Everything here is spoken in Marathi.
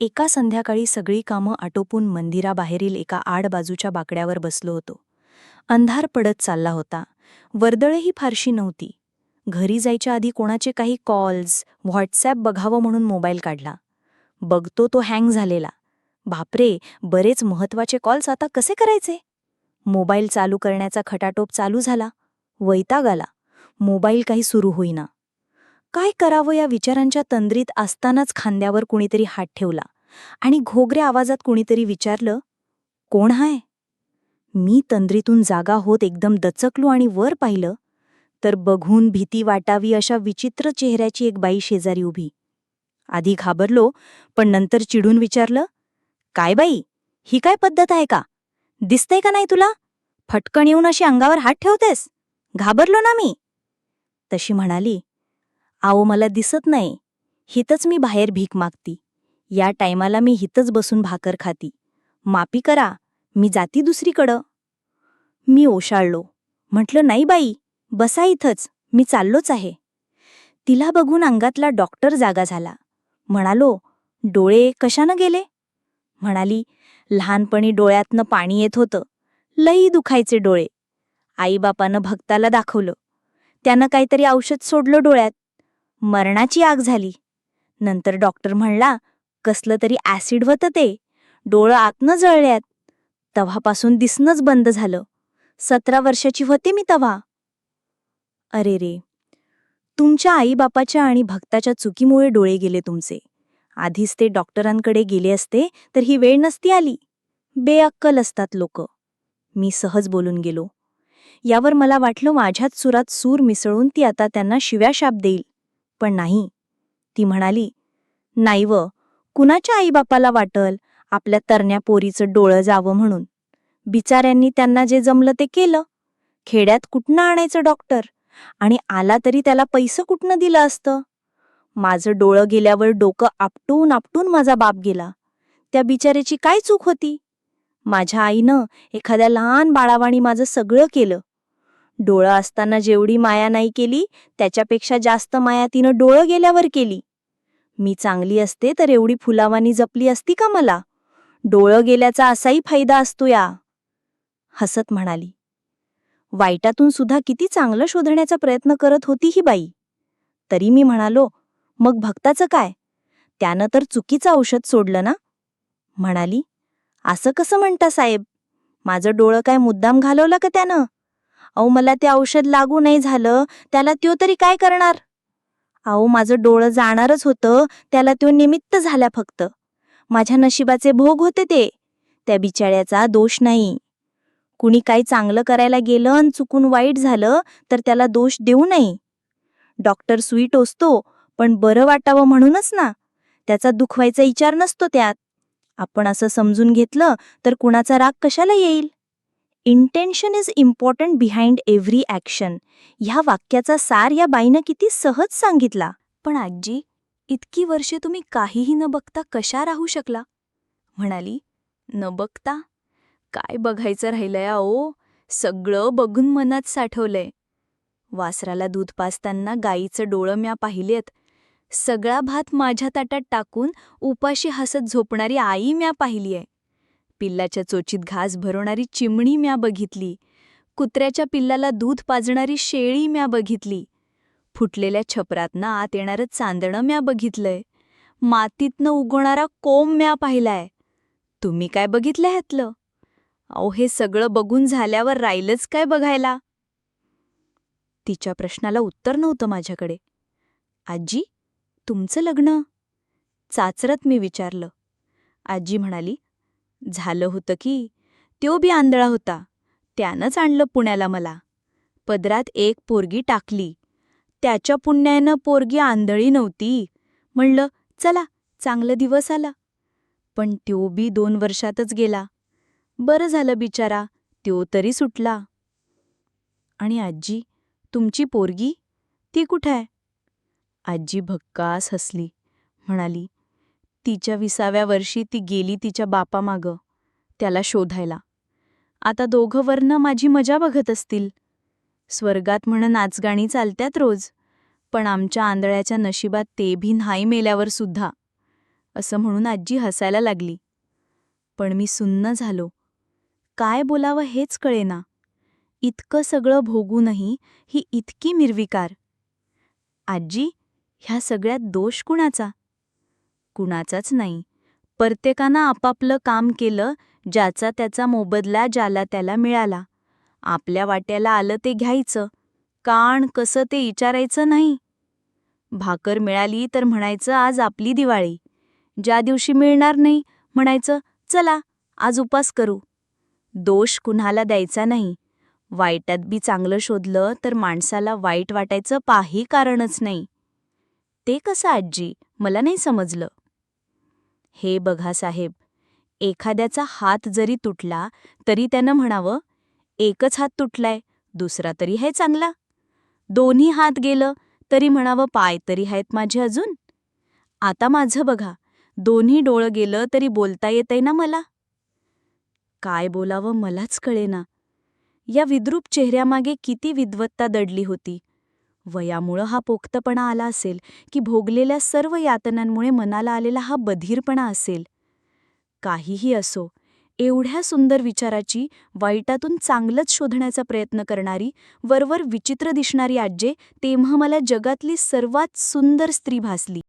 एका संध्याकाळी सगळी कामं आटोपून मंदिराबाहेरील एका आडबाजूच्या बाकड्यावर बसलो होतो. अंधार पडत चालला होता. वर्दळही फारशी नव्हती. घरी जायच्या आधी कोणाचे काही कॉल्स व्हॉट्सॲप बघावं म्हणून मोबाईल काढला. बघतो तो हँग झालेला. बापरे बरेच महत्त्वाचे कॉल्स आता कसे करायचे? मोबाईल चालू करण्याचा खटाटोप चालू झाला. वैताग आला. मोबाईल काही सुरू होईना. काय करावं या विचारांच्या तंद्रीत असतानाच खांद्यावर कुणीतरी हात ठेवला आणि घोगऱ्या आवाजात कुणीतरी विचारलं कोण हाय? मी तंद्रीतून जागा होत एकदम दचकलो आणि वर पाहिलं तर बघून भीती वाटावी अशा विचित्र चेहऱ्याची एक बाई शेजारी उभी. आधी घाबरलो पण नंतर चिडून विचारलं काय बाई? ही काय पद्धत आहे का? दिसतंय का नाही तुला? फटकन येऊन अशी अंगावर हात ठेवतेस? घाबरलो ना मी? तशी म्हणाली आओ मला दिसत नाही. हितच मी बाहेर भीक मागती. या टायमाला मी हितच बसून भाकर खाती. मापी करा मी जाती दुसरीकडं. मी ओशाळलो. म्हटलं नाही बाई बसा इथंच मी चाललोच आहे. तिला बघून अंगातला डॉक्टर जागा झाला. म्हणालो डोळे कशानं गेले? म्हणाली लहानपणी डोळ्यातनं पाणी येत होतं. लई दुखायचे डोळे. आईबापानं भक्ताला दाखवलं. त्यानं काहीतरी औषध सोडलं डोळ्यात. मरणाची आग झाली. नंतर डॉक्टर म्हणला कसलं तरी ॲसिड होतं ते. डोळं आतनं जळल्यात. तव्हापासून दिसणंच बंद झालं. सतरा वर्षाची होते मी तव्हा. अरे रे. तुमच्या आईबापाच्या आणि भक्ताच्या चुकीमुळे डोळे गेले तुमचे. आधीच ते डॉक्टरांकडे गेले असते तर ही वेळ नसती आली. बेअक्कल असतात लोक. मी सहज बोलून गेलो. यावर मला वाटलं माझ्याच सुरात सूर मिसळून ती आता त्यांना शिव्या शाप देईल. पण नाही. ती म्हणाली नाही व कुणाच्या आईबापाला वाटल आपल्या तरण्या पोरीचं डोळं जावं म्हणून? बिचाऱ्यांनी त्यांना जे जमलं ते केलं. खेड्यात कुठनं आणायचं डॉक्टर? आणि आला तरी त्याला पैसं कुठनं दिलं असतं? माझं डोळं गेल्यावर डोकं आपटून आपटून माझा बाप गेला. त्या बिचाऱ्याची काय चूक होती? माझ्या आईनं एखाद्या लहान बाळावाणी माझं सगळं केलं. डोळं असताना जेवढी माया नाही केली त्याच्यापेक्षा जास्त माया तिनं डोळं गेल्यावर केली. मी चांगली असते तर एवढी फुलावानी जपली असती का मला? डोळं गेल्याचा असाही फायदा असतो या. हसत म्हणाली. वाईटातून सुद्धा किती चांगलं शोधण्याचा प्रयत्न करत होती ही बाई. तरी मी म्हणालो मग भक्ताचं काय? त्यानं तर चुकीचं औषध सोडलं ना? म्हणाली. असं कसं म्हणता साहेब? माझं डोळं काय मुद्दाम घालवलं का त्यानं? अहो मला ते औषध लागू नाही झालं. त्याला त्यो तरी काय करणार? अहो माझं डोळं जाणारच होतं. त्याला त्यो निमित्त झाल्या फक्त. माझ्या नशिबाचे भोग होते ते. त्या बिचाऱ्याचा दोष नाही. कुणी काही चांगलं करायला गेलं आणि चुकून वाईट झालं तर त्याला दोष देऊ नये. डॉक्टर सुई टोचतो पण बरं वाटावं म्हणूनच ना. त्याचा दुखवायचा विचार नसतो त्यात. आपण असं समजून घेतलं तर कुणाचा राग कशाला येईल? Intention is important behind every action ह्या वाक्याचा सार या बाईनं किती सहज सांगितला. पण आजी इतकी वर्षे तुम्ही काहीही न बघता कशा राहू शकला? म्हणाली न बघता? काय बघायचं राहिलंय ओ सगळं बघून मनात साठवलंय. वासराला दूध पाजताना गाईचं डोळं म्या पाहिलेत. सगळा भात माझ्या ताटात टाकून उपाशी हसत झोपणारी आई म्या पाहिलीय. पिल्लाच्या चोचीत घास भरवणारी चिमणी म्या बघितली. कुत्र्याच्या पिल्लाला दूध पाजणारी शेळी म्या बघितली. फुटलेल्या छपरातनं आत येणारं चांदणं म्या बघितलंय. मातीतनं उगवणारा कोंब म्या पाहिलाय. तुम्ही काय बघितलं ह्यातलं? अहो हे सगळं बघून झाल्यावर राहिलंच काय बघायला? तिच्या प्रश्नाला उत्तर नव्हतं माझ्याकडे. आजी तुमचं लग्न? चाचरत मी विचारलं. आजी म्हणाली झालं होतं की त्यो बी आंधळा होता. त्यानंच आणलं पुण्याला मला. पदरात एक पोरगी टाकली. त्याच्या पुण्यानं पोरगी आंधळी नव्हती. म्हणलं चला चांगलं दिवस आला. पण त्यो बी दोन वर्षातच गेला. बरं झालं बिचारा त्यो तरी सुटला. आणि आजी तुमची पोरगी? ती कुठं आहे? आजी भक्कास हसली. म्हणाली तिच्या विसाव्या वर्षी ती गेली तिच्या बापामागं त्याला शोधायला. आता दोघं वर्ण माझी मजा बघत असतील. स्वर्गात म्हणून नाचगाणी चालत्यात रोज पण आमच्या आंधळ्याच्या नशिबात ते भी नाही मेल्यावर सुद्धा असं म्हणून आजी हसायला लागली. पण मी सुन्न झालो. काय बोलावं हेच कळेना. इतकं सगळं भोगूनही ही इतकी निर्विकार. आजी ह्या सगळ्यात दोष कुणाचा? कुणाचाच नाही. प्रत्येकानं आपापलं काम केलं ज्याचा त्याचा मोबदला ज्याला त्याला मिळाला. आपल्या वाट्याला आलं ते घ्यायचं. काण कसं ते विचारायचं नाही. भाकर मिळाली तर म्हणायचं आज आपली दिवाळी. ज्या दिवशी मिळणार नाही म्हणायचं चला आज उपास करू. दोष कुणाला द्यायचा नाही. वाईटात बी चांगलं शोधलं तर माणसाला वाईट वाटायचं पाही कारणच नाही. ते कसं आजी? मला नाही समजलं. हे बघा साहेब एखाद्याचा हात जरी तुटला तरी त्यानं म्हणावं एकच हात तुटलाय दुसरा तरी आहे चांगला. दोन्ही हात गेलं तरी म्हणावं पाय तरी आहेत माझे अजून. आता माझं बघा दोन्ही डोळं गेलं तरी बोलता येतंय ना मला? काय बोलावं मलाच कळेना. या विद्रूप चेहऱ्यामागे किती विद्वत्ता दडली होती. वयामुळं हा पोक्तपणा आला असेल की भोगलेल्या सर्व यातनांमुळे मनाला आलेला हा बधीरपणा असेल. काहीही असो एवढ्या सुंदर विचाराची वाईटातून चांगलंच शोधण्याचा प्रयत्न करणारी वरवर विचित्र दिसणारी आज्जे तेव्हा मला जगातली सर्वात सुंदर स्त्री भासली.